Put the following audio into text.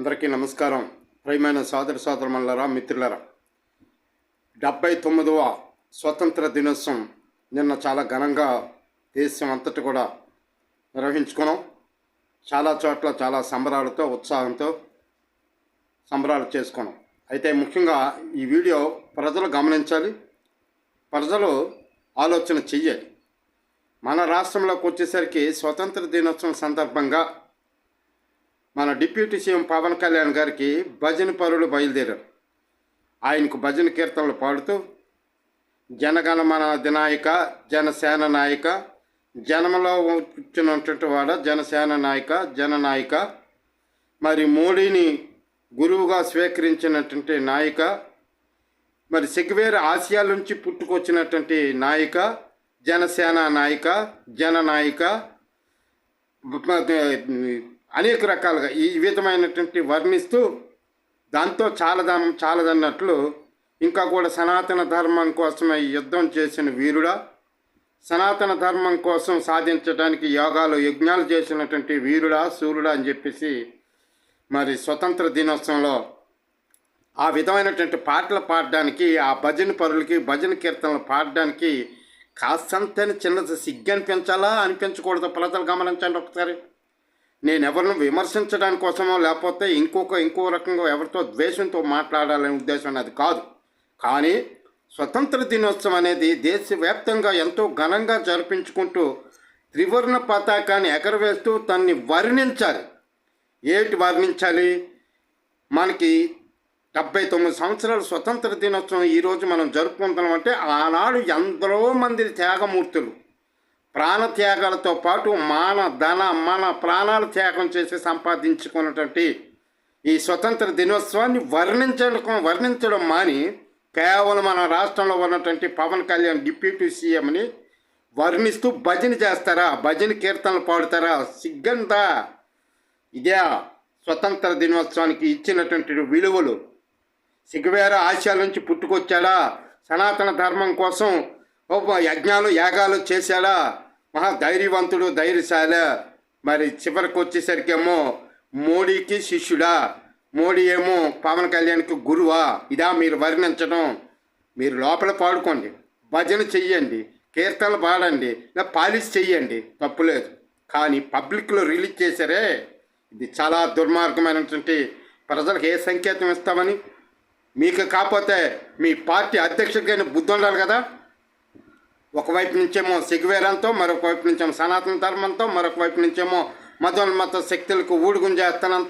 అందరికీ నమస్కారం. ప్రియమైన సోదర సోదరుమల్లరా మిత్రులరా. డెబ్బై తొమ్మిదవ స్వతంత్ర దినోత్సవం నిన్న చాలా ఘనంగా దేశం అంతటి కూడా నిర్వహించుకున్నాం. చాలా చోట్ల చాలా సంబరాలతో ఉత్సాహంతో సంబరాలు చేసుకున్నాం. అయితే ముఖ్యంగా ఈ వీడియో ప్రజలు గమనించాలి. ప్రజలు ఆలోచన చెయ్యాలి. మన రాష్ట్రంలోకి వచ్చేసరికి స్వతంత్ర దినోత్సవం సందర్భంగా మన డిప్యూటీ సీఎం పవన్ కళ్యాణ్ గారికి భజన పరులు బయలుదేరారు. ఆయనకు భజన కీర్తనలు పాడుతూ జనగణమన అధినాయక జనసేన నాయక జనమలో వచ్చినటువంటి వాడ జనసేన నాయక జననాయక మరి మోడీని గురువుగా స్వీకరించినటువంటి నాయక మరి సిగ్వేర్ ఆసియా నుంచి పుట్టుకొచ్చినటువంటి నాయక జనసేన నాయక జననాయక అనేక రకాలుగా ఈ విధమైనటువంటి వర్ణిస్తూ దాంతో చాలదం చాలదన్నట్లు ఇంకా కూడా సనాతన ధర్మం కోసమే యుద్ధం చేసిన వీరుడా. సనాతన ధర్మం కోసం సాధించడానికి యోగాలు యజ్ఞాలు చేసినటువంటి వీరుడా సూర్యుడా అని చెప్పేసి మరి స్వతంత్ర దినోత్సవంలో ఆ విధమైనటువంటి పాటలు పాడడానికి ఆ భజన పరులకి భజన కీర్తనలు పాడడానికి కాస్తంతని చిన్న సిగ్గు అనిపించాలా అనిపించకూడదు ప్రజలు గమనించండి ఒకసారి. నేను ఎవరిని విమర్శించడానికి కోసమో లేకపోతే ఇంకొక ఇంకో రకంగా ఎవరితో ద్వేషంతో మాట్లాడాలనే ఉద్దేశం అది కాదు. కానీ స్వతంత్ర దినోత్సవం అనేది దేశవ్యాప్తంగా ఎంతో ఘనంగా జరిపించుకుంటూ త్రివర్ణ పతాకాన్ని ఎగరవేస్తూ తన్ని వర్ణించాలి. ఏటి వర్ణించాలి? మనకి డెబ్బై తొమ్మిది సంవత్సరాల స్వతంత్ర దినోత్సవం ఈరోజు మనం జరుపుకుంటున్నాం అంటే ఆనాడు ఎందరో మంది త్యాగమూర్తులు ప్రాణత్యాగాలతో పాటు మాన ధన మన ప్రాణాలు త్యాగం చేసి సంపాదించుకున్నటువంటి ఈ స్వతంత్ర దినోత్సవాన్ని వర్ణించడం వర్ణించడం మాని కేవలం మన రాష్ట్రంలో ఉన్నటువంటి పవన్ కళ్యాణ్ డిప్యూటీ సీఎంని వర్ణిస్తూ భజన చేస్తారా? భజన కీర్తనలు పాడుతారా? సిగ్గంతా ఇదే స్వతంత్ర దినోత్సవానికి ఇచ్చినటువంటి విలువలు. సిగ్గువేర ఆశయాల నుంచి పుట్టుకొచ్చాడా? సనాతన ధర్మం కోసం యజ్ఞాలు యాగాలు చేశాడా మహా ధైర్యవంతుడు ధైర్యశాల. మరి చివరికి వచ్చేసరికేమో మోడీకి శిష్యుడా మోడీ ఏమో పవన్ కళ్యాణ్కి గురువా ఇదా మీరు వర్ణించడం. మీరు లోపల పాడుకోండి భజన చెయ్యండి కీర్తనలు పాడండి లేదా పాలిష్ చెయ్యండి తప్పులేదు కానీ పబ్లిక్లో రిలీజ్ చేశారే ఇది చాలా దుర్మార్గమైనటువంటి ప్రజలకు ఏ సంకేతం ఇస్తామని? మీకు కాకపోతే మీ పార్టీ అధ్యక్షుడికైనా బుద్ధి ఉండాలి కదా? ఒకవైపు నుంచేమో సిగ్వేరంతో మరొక వైపు నుంచేమో సనాతన ధర్మంతో మరొక వైపు నుంచేమో మతోన్మత శక్తులకు ఊడుగుంజేస్తానంతో